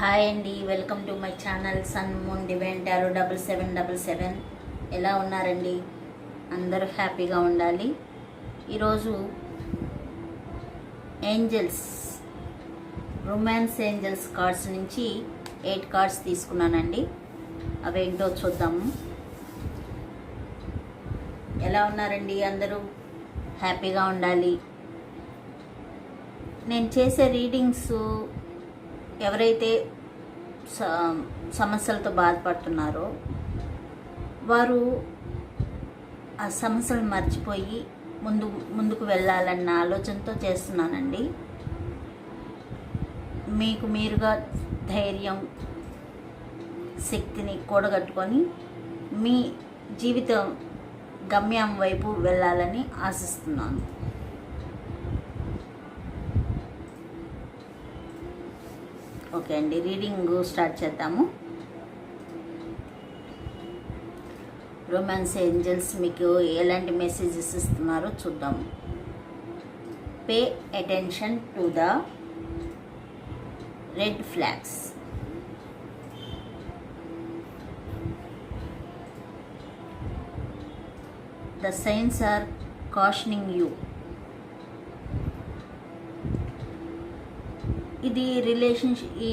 Hi అండి welcome to my channel sun moon divine tarot double seven double seven. ఎలా ఉన్నారండి? అందరూ హ్యాపీగా ఉండాలి. ఈరోజు ఏంజల్స్ రొమాన్స్ ఏంజల్స్ కార్డ్స్ నుంచి ఎయిట్ కార్డ్స్ తీసుకున్నానండి. అవేంటో చూద్దాము. ఎలా ఉన్నారండి అందరూ? హ్యాపీగా ఉండాలి. నేను చేసే రీడింగ్స్ ఎవరైతే సమస్యలతో బాధపడుతున్నారో. వారు ఆ సమస్యలు మర్చిపోయి ముందు ముందుకు వెళ్ళాలన్న ఆలోచనతో చేస్తున్నానండి. మీకు మీరుగా ధైర్యం శక్తిని కూడగట్టుకొని మీ జీవితం గమ్యం వైపు వెళ్ళాలని ఆశిస్తున్నాను. ఓకే అండి రీడింగ్ స్టార్ట్ చేద్దాము. రొమాన్స్ ఏంజల్స్ మీకు ఎలాంటి మెసేజెస్ ఇస్తున్నారో చూద్దాము pay attention to the red flags. The signs are cautioning you. ఇది రిలేషన్షిప్ ఈ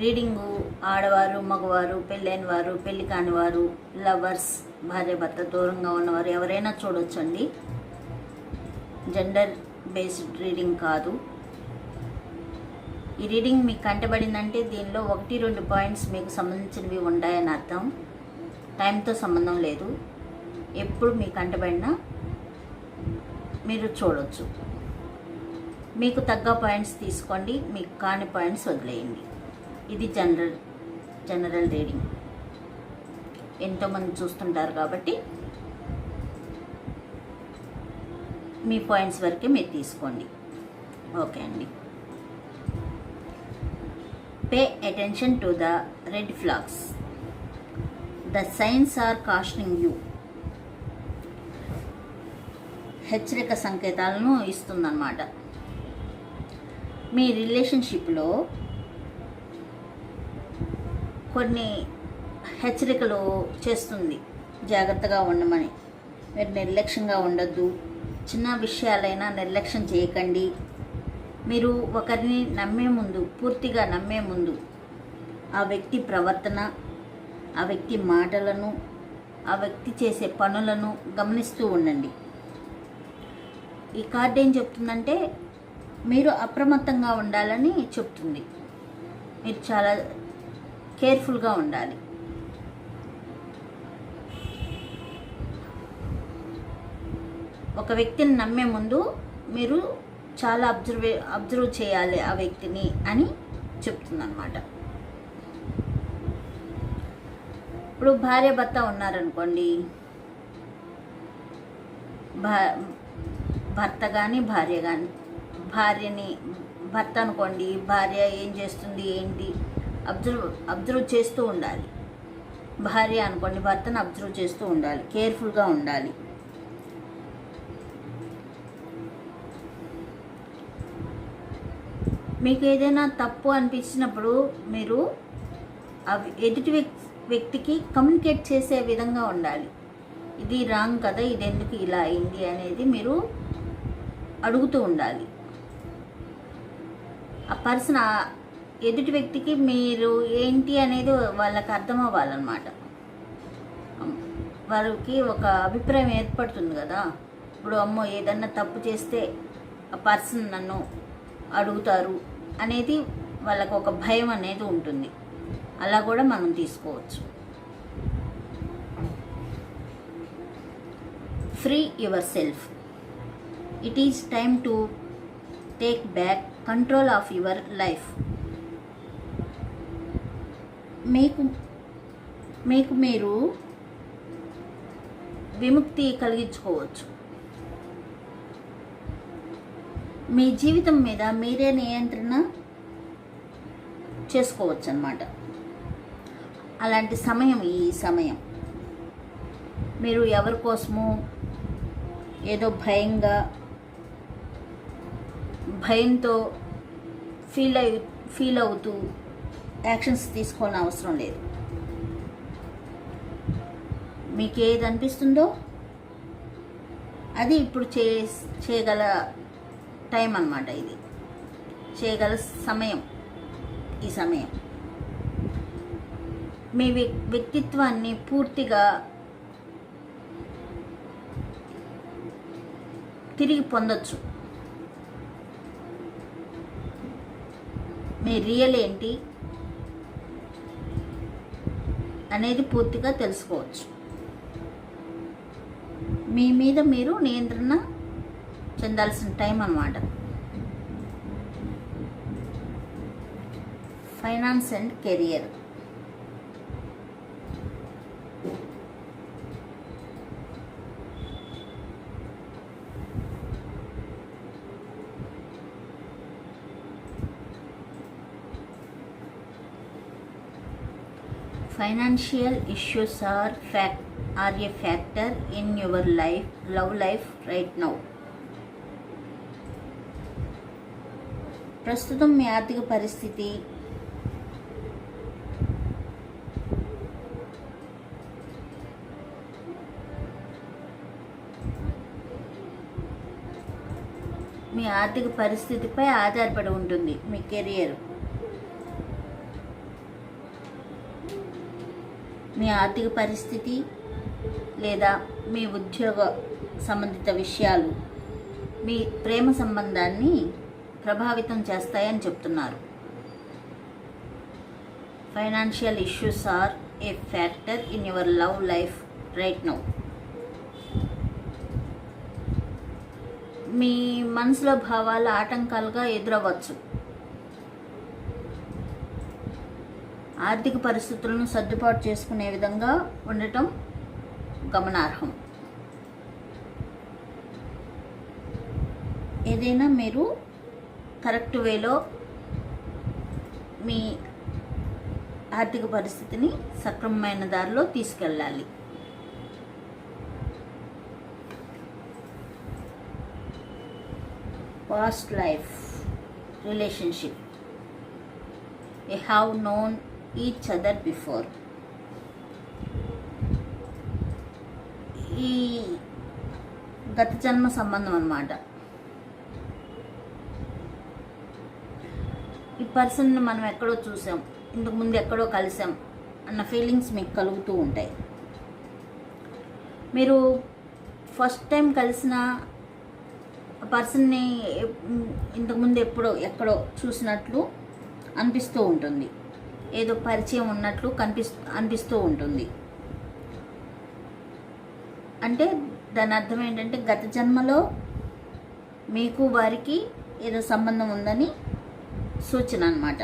రీడింగు ఆడవారు మగవారు పెళ్ళైన వారు పెళ్ళి కాని వారు లవర్స్ భార్య భర్త దూరంగా ఉన్నవారు ఎవరైనా చూడొచ్చండి. జెండర్ బేస్డ్ రీడింగ్ కాదు. ఈ రీడింగ్ మీకు కంటబడిందంటే దీనిలో ఒకటి రెండు పాయింట్స్ మీకు సంబంధించినవి ఉన్నాయని అర్థం. టైంతో సంబంధం లేదు. ఎప్పుడు మీకు కంటబడినా మీరు చూడొచ్చు. మీకు తగ్గ పాయింట్స్ తీసుకోండి మీకు కాని పాయింట్స్ వదిలేయండి. ఇది జనరల్ జనరల్ రీడింగ్ ఎంతోమంది చూస్తుంటారు కాబట్టి మీ పాయింట్స్ వరకే మీరు తీసుకోండి. ఓకే అండి. Pay attention to the red flags the signs are casting you హెచ్చరిక సంకేతాలను ఇస్తుందన్నమాట. మీ రిలేషన్షిప్లో కొన్ని హెచ్చరికలు చేస్తుంది. జాగ్రత్తగా ఉండమని. మీరు నిర్లక్ష్యంగా ఉండొద్దు. చిన్న విషయాలైనా నిర్లక్ష్యం చేయకండి. మీరు ఒకరిని నమ్మే ముందు పూర్తిగా నమ్మే ముందు ఆ వ్యక్తి ప్రవర్తన ఆ వ్యక్తి మాటలను ఆ వ్యక్తి చేసే పనులను గమనిస్తూ ఉండండి. ఈ కార్డు ఏం చెప్తుందంటే మీరు అప్రమత్తంగా ఉండాలని చెప్తుంది. మీరు చాలా కేర్ఫుల్గా ఉండాలి. ఒక వ్యక్తిని నమ్మే ముందు మీరు చాలా అబ్జర్వే అబ్జర్వ్ చేయాలి ఆ వ్యక్తిని అని చెప్తుందన్నమాట. ఇప్పుడు భార్య భర్త ఉన్నారనుకోండి భర్త కానీ భార్య కానీ భార్యని భర్త అనుకోండి భార్య ఏం చేస్తుంది ఏంటి? అబ్జర్వ్ అబ్జర్వ్ చేస్తూ ఉండాలి. భార్య అనుకోండి భర్తను అబ్జర్వ్ చేస్తూ ఉండాలి. కేర్ఫుల్గా ఉండాలి. మీకు ఏదైనా తప్పు అనిపించినప్పుడు మీరు ఎదుటి వ్యక్తికి కమ్యూనికేట్ చేసే విధంగా ఉండాలి. ఇది రాంగ్ కదా ఇది ఎందుకు ఇలా అయింది అనేది మీరు అడుగుతూ ఉండాలి. ఆ పర్సన్ ఎదుటి వ్యక్తికి మీరు ఏంటి అనేది వాళ్ళకి అర్థం అవ్వాలన్నమాట వారికి ఒక అభిప్రాయం ఏర్పడుతుంది కదా. ఇప్పుడు అమ్మో ఏదన్నా తప్పు చేస్తే ఆ పర్సన్ నన్ను అడుగుతారు అనేది వాళ్ళకు ఒక భయం అనేది ఉంటుంది. అలా కూడా మనం తీసుకోవచ్చు. Free yourself it is time to take back control of your life మీకు మీకు మీరు విముక్తి కలిగించుకోవచ్చు. మీ జీవితం మీద మీరే నియంత్రణ చేసుకోవచ్చు అన్నమాట అలాంటి సమయం ఈ సమయం. మీరు ఎవరి కోసము ఏదో భయంగా భయంతో ఫీల్ అయి ఫీల్ అవుతూ యాక్షన్స్ తీసుకోవాలని అవసరం లేదు. మీకు ఏది అనిపిస్తుందో అది ఇప్పుడు చే చేయగల టైం అన్నమాట ఇది. చేయగల సమయం ఈ సమయం. మీ వ్యక్- వ్యక్తిత్వాన్ని పూర్తిగా తిరిగి పొందొచ్చు. మీ రియల్ ఏంటి అనేది పూర్తిగా తెలుసుకోవచ్చు. మీ మీద మీరు నియంత్రణ చెందాల్సిన టైం అన్నమాట. Finance and career. Financial issues are fac are a factor in your life love life right now ప్రస్తుతం మీ ఆర్థిక పరిస్థితి మీ ఆర్థిక పరిస్థితిపై ఆధారపడి ఉంటుంది మీ కెరియర్. మీ ఆర్థిక పరిస్థితి లేదా మీ ఉద్యోగ సంబంధిత విషయాలు మీ ప్రేమ సంబంధాన్ని ప్రభావితం చేస్తాయని చెప్తున్నారు. Financial issues are a factor in your love life right now మీ మనసులో భావాలు ఆటంకాలుగా ఎదురవ్వచ్చు. ఆర్థిక పరిస్థితులను సర్దుబాటు చేసుకునే విధంగా ఉండటం గమనార్హం. ఏదైనా మీరు కరెక్ట్ వేలో మీ ఆర్థిక పరిస్థితిని సక్రమమైన దారిలో తీసుకెళ్ళాలి. Past life relationship you have known each other before ఈ గత జన్మ సంబంధం అన్నమాట. ఈ పర్సన్ని మనం ఎక్కడో చూసాం ఇంతకు ముందు ఎక్కడో కలిసాం అన్న ఫీలింగ్స్ మీకు కలుగుతూ ఉంటాయి. మీరు ఫస్ట్ టైం కలిసిన పర్సన్ని ఇంతకుముందు ఎప్పుడో ఎక్కడో చూసినట్లు అనిపిస్తూ ఉంటుంది. ఏదో పరిచయం ఉన్నట్లు కనిపిస్తూ అనిపిస్తూ ఉంటుంది. అంటే దాని అర్థం ఏంటంటే గత జన్మలో మీకు వారికి ఏదో సంబంధం ఉందని సూచన అన్నమాట.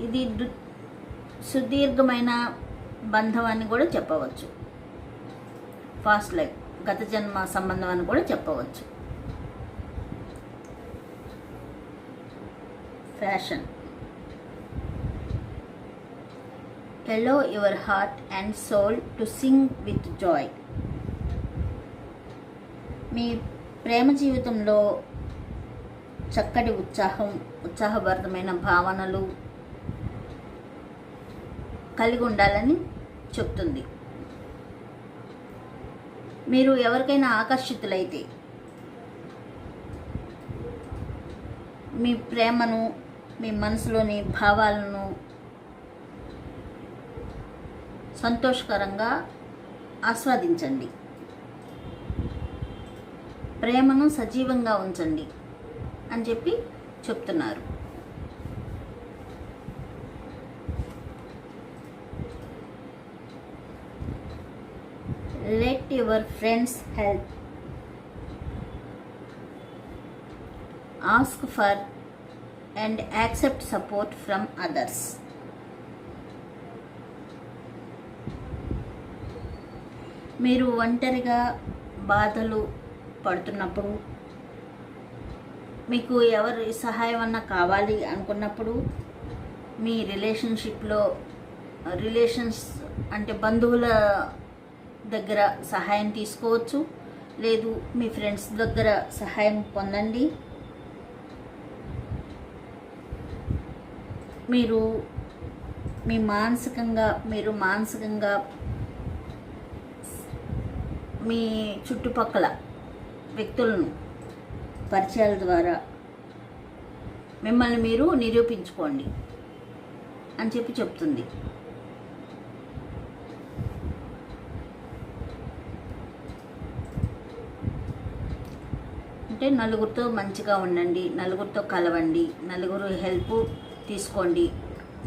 ఇది దు- సుదీర్ఘమైన బంధం అని కూడా చెప్పవచ్చు. ఫాస్ట్ లైఫ్ గత జన్మ సంబంధం అని కూడా చెప్పవచ్చు. Passion allow your heart and soul to sing with joy మీ ప్రేమ జీవితంలో చక్కటి ఉత్సాహం ఉత్సాహభరితమైన భావనలు కలిగి ఉండాలని చెప్తుంది. మీరు ఎవరికైనా ఆకర్షితులైతే మీ ప్రేమను మీ మనసులోని భావాలను సంతోషకరంగా ఆస్వాదించండి. ప్రేమను సజీవంగా ఉంచండి అని చెప్పి చెప్తున్నారు. Let your friends help ask for and accept support from others మీరు ఒంటరిగా బాధలు పడుతున్నప్పుడు మీకు ఎవరి సహాయం అన్నా కావాలి అనుకున్నప్పుడు మీ రిలేషన్షిప్లో రిలేషన్స్ అంటే బంధువుల దగ్గర సహాయం తీసుకోవచ్చు లేదు మీ ఫ్రెండ్స్ దగ్గర సహాయం పొందండి. మీరు మీ మానసికంగా మీరు మానసికంగా మీ చుట్టుపక్కల వ్యక్తులను పరిచయాల ద్వారా మిమ్మల్ని మీరు నిరూపించుకోండి అని చెప్పి చెప్తుంది. అంటే నలుగురితో మంచిగా ఉండండి నలుగురితో కలవండి నలుగురు హెల్ప్ తీసుకోండి.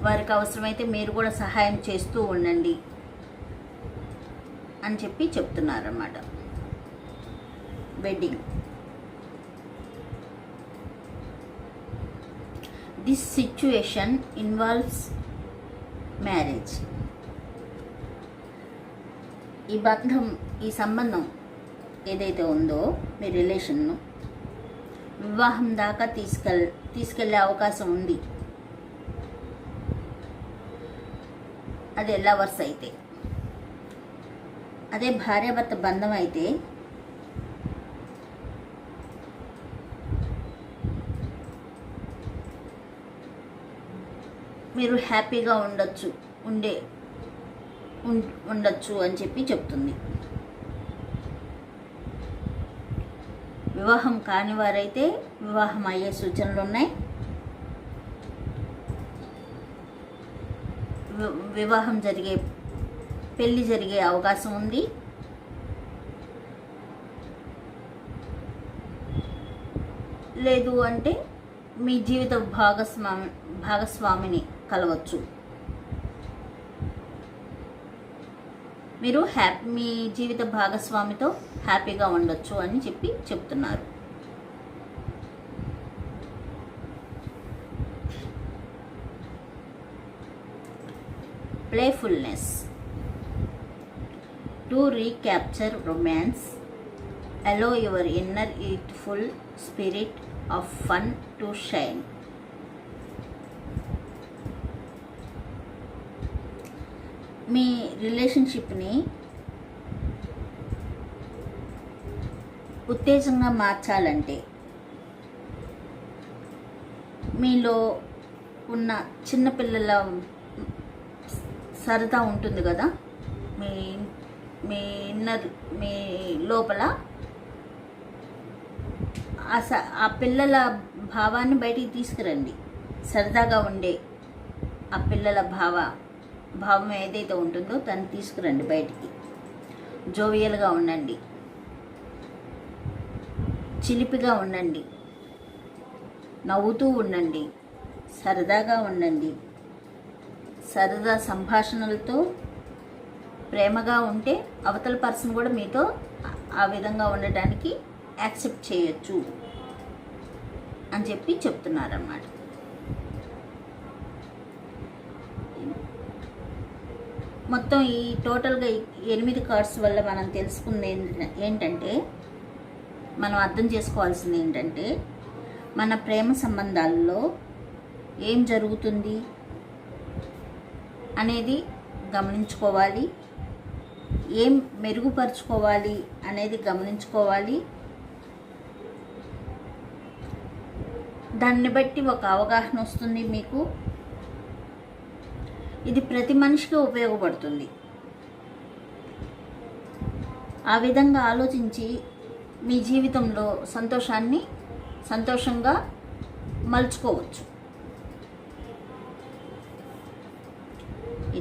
వారికి అవసరమైతే మీరు కూడా సహాయం చేస్తూ ఉండండి అని చెప్పి చెప్తున్నారన్నమాట. Wedding this situation involves marriage ఈ బంధం ఈ సంబంధం ఏదైతే ఉందో మీ రిలేషన్ను వివాహం దాకా తీసుకెళ్ తీసుకెళ్ళే అవకాశం ఉంది. అదే లవర్స్ అయితే అదే భార్యాభర్త బంధం అయితే మీరు హ్యాపీగా ఉండొచ్చు ఉండే ఉం- ఉండొచ్చు అని చెప్పి చెప్తుంది. వివాహం కాని వారైతే వివాహం అయ్యే సూచనలు ఉన్నాయి. వివాహం జరిగే పెళ్ళి జరిగే అవకాశం ఉంది. లేదు అంటే మీ జీవిత భాగస్వామి భాగస్వామిని కలవచ్చు. మీరు హ్యాపీ మీ జీవిత భాగస్వామితో హ్యాపీగా ఉండొచ్చు అని చెప్పి చెప్తున్నారు. Playfulness to recapture romance allow your inner youthful spirit of fun to shine. మీ రిలేషన్షిప్ని ఉత్తేజంగా మార్చాలంటే మీలో ఉన్న చిన్నపిల్లల సరదా ఉంటుంది కదా? మీ మీ ఇన్నర్ మీ లోపల ఆ స ఆ పిల్లల భావాన్ని బయటికి తీసుకురండి. సరదాగా ఉండే ఆ పిల్లల భావ భావం ఏదైతే ఉంటుందో దాన్ని తీసుకురండి బయటికి. జోవియల్గా ఉండండి. చిలిపిగా ఉండండి. నవ్వుతూ ఉండండి. సరదాగా ఉండండి. సరదా సంభాషణలతో ప్రేమగా ఉంటే అవతల పర్సన్ కూడా మీతో ఆ- విధంగా ఉండటానికి యాక్సెప్ట్ చేయొచ్చు అని చెప్పి చెప్తున్నారన్నమాట. మొత్తం ఈ టోటల్గా ఎనిమిది కార్డ్స్ వల్ల మనం తెలుసుకుంది ఏంటంటే మనం అర్థం చేసుకోవాల్సింది ఏంటంటే మన ప్రేమ సంబంధాల్లో ఏం జరుగుతుంది? అనేది గమనించుకోవాలి. ఏం మెరుగుపరుచుకోవాలి అనేది గమనించుకోవాలి. దాన్ని బట్టి ఒక అవగాహన వస్తుంది మీకు. ఇది ప్రతి మనిషికి ఉపయోగపడుతుంది. ఆ విధంగా ఆలోచించి మీ జీవితంలో సంతోషాన్ని సంతోషంగా మలుచుకోవచ్చు.